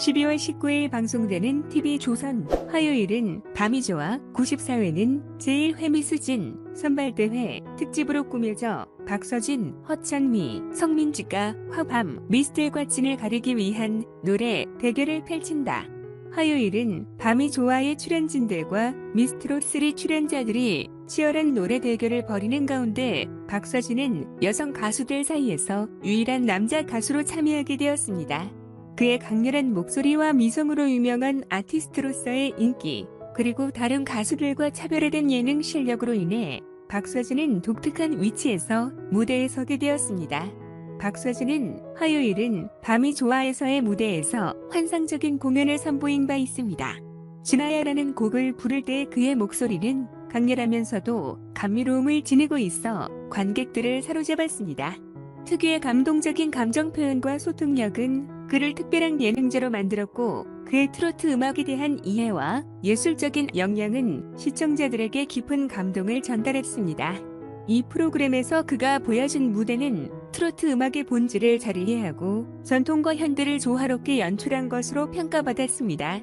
12월 19일 방송되는 TV조선 화요일은 밤이 좋아 94회는 제1회 미수진 선발대회 특집으로 꾸며져 박서진, 허천미, 성민지가 화밤, 미스텔과 찐을 가리기 위한 노래 대결을 펼친다. 화요일은 밤이 좋아의 출연진들과 미스트롯3 출연자들이 치열한 노래 대결을 벌이는 가운데 박서진은 여성 가수들 사이에서 유일한 남자 가수로 참여하게 되었습니다. 그의 강렬한 목소리와 미성으로 유명한 아티스트로서의 인기, 그리고 다른 가수들과 차별화된 예능 실력으로 인해 박서진은 독특한 위치에서 무대에 서게 되었습니다. 박서진은 화요일은 밤이 좋아해서의 무대에서 환상적인 공연을 선보인 바 있습니다. 진아야라는 곡을 부를 때 그의 목소리는 강렬하면서도 감미로움을 지니고 있어 관객들을 사로잡았습니다. 특유의 감동적인 감정 표현과 소통력은 그를 특별한 예능자로 만들었고 그의 트로트 음악에 대한 이해와 예술적인 역량은 시청자들에게 깊은 감동을 전달했습니다. 이 프로그램에서 그가 보여준 무대는 트로트 음악의 본질을 잘 이해하고 전통과 현대를 조화롭게 연출한 것으로 평가받았습니다.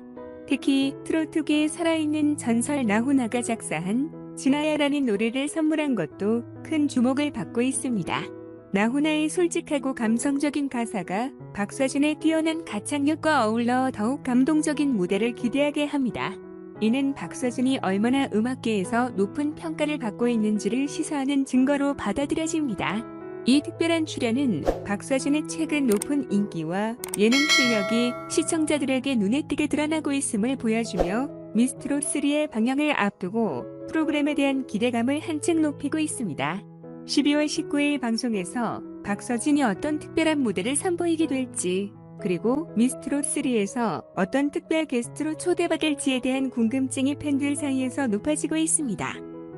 특히 트로트계에 살아있는 전설 나훈아가 작사한 진아야라는 노래를 선물한 것도 큰 주목을 받고 있습니다. 나훈아의 솔직하고 감성적인 가사가 박서진의 뛰어난 가창력과 어울러 더욱 감동적인 무대를 기대하게 합니다. 이는 박서진이 얼마나 음악계에서 높은 평가를 받고 있는지를 시사하는 증거로 받아들여집니다. 이 특별한 출연은 박서진의 최근 높은 인기와 예능 실력이 시청자들에게 눈에 띄게 드러나고 있음을 보여주며 미스트롯3의 방향을 앞두고 프로그램에 대한 기대감을 한층 높이고 있습니다. 12월 19일 방송에서 박서진이 어떤 특별한 무대를 선보이게 될지 그리고 미스트롯3에서 어떤 특별 게스트로 초대받을지에 대한 궁금증이 팬들 사이에서 높아지고 있습니다.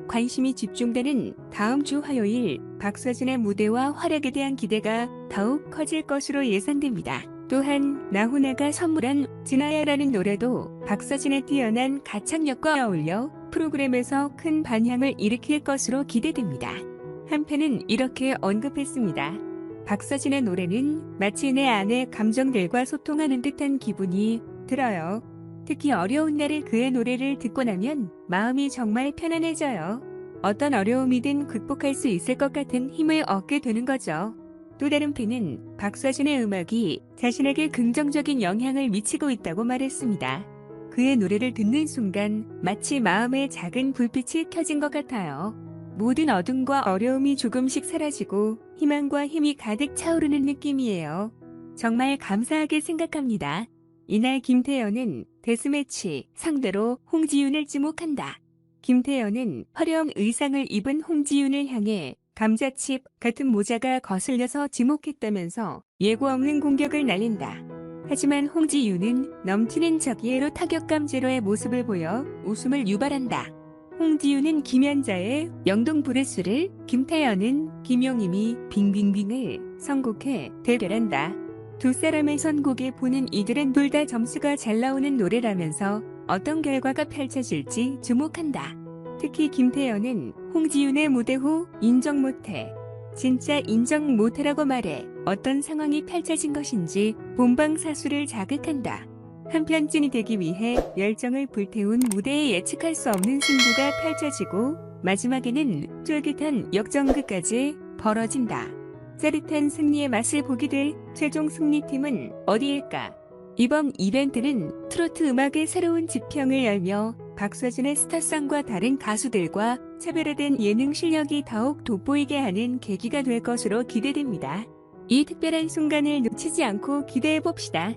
관심이 집중되는 다음 주 화요일 박서진의 무대와 활약에 대한 기대가 더욱 커질 것으로 예상됩니다. 또한 나훈아가 선물한 진아야라는 노래도 박서진의 뛰어난 가창력과 어울려 프로그램에서 큰 반향을 일으킬 것으로 기대됩니다. 한편은 이렇게 언급했습니다. 박서진의 노래는 마치 내 안의 감정들과 소통하는 듯한 기분이 들어요. 특히 어려운 날에 그의 노래를 듣고 나면 마음이 정말 편안해져요. 어떤 어려움이든 극복할 수 있을 것 같은 힘을 얻게 되는 거죠. 또 다른 팬은 박서진의 음악이 자신에게 긍정적인 영향을 미치고 있다고 말했습니다. 그의 노래를 듣는 순간 마치 마음에 작은 불빛이 켜진 것 같아요. 모든 어둠과 어려움이 조금씩 사라지고 희망과 힘이 가득 차오르는 느낌이에요. 정말 감사하게 생각합니다. 이날 김태연은 데스매치 상대로 홍지윤을 지목한다. 김태연은 화려한 의상을 입은 홍지윤을 향해 감자칩 같은 모자가 거슬려서 지목했다면서 예고 없는 공격을 날린다. 하지만 홍지윤은 넘치는 적예로 타격감 제로의 모습을 보여 웃음을 유발한다. 홍지윤은 김연자의 영동 브레스를, 김태연은 김용임이 빙빙빙을 선곡해 대결한다. 두 사람의 선곡에 보는 이들은 둘 다 점수가 잘 나오는 노래라면서 어떤 결과가 펼쳐질지 주목한다. 특히 김태연은 홍지윤의 무대 후 인정 못해. 진짜 인정 못해라고 말해 어떤 상황이 펼쳐진 것인지 본방 사수를 자극한다. 한편 찐이 되기 위해 열정을 불태운 무대에 예측할 수 없는 승부가 펼쳐지고 마지막에는 쫄깃한 역전극까지 벌어진다. 짜릿한 승리의 맛을 보게 될 최종 승리팀은 어디일까? 이번 이벤트는 트로트 음악의 새로운 지평을 열며 박서진의 스타성과 다른 가수들과 차별화된 예능 실력이 더욱 돋보이게 하는 계기가 될 것으로 기대됩니다. 이 특별한 순간을 놓치지 않고 기대해 봅시다.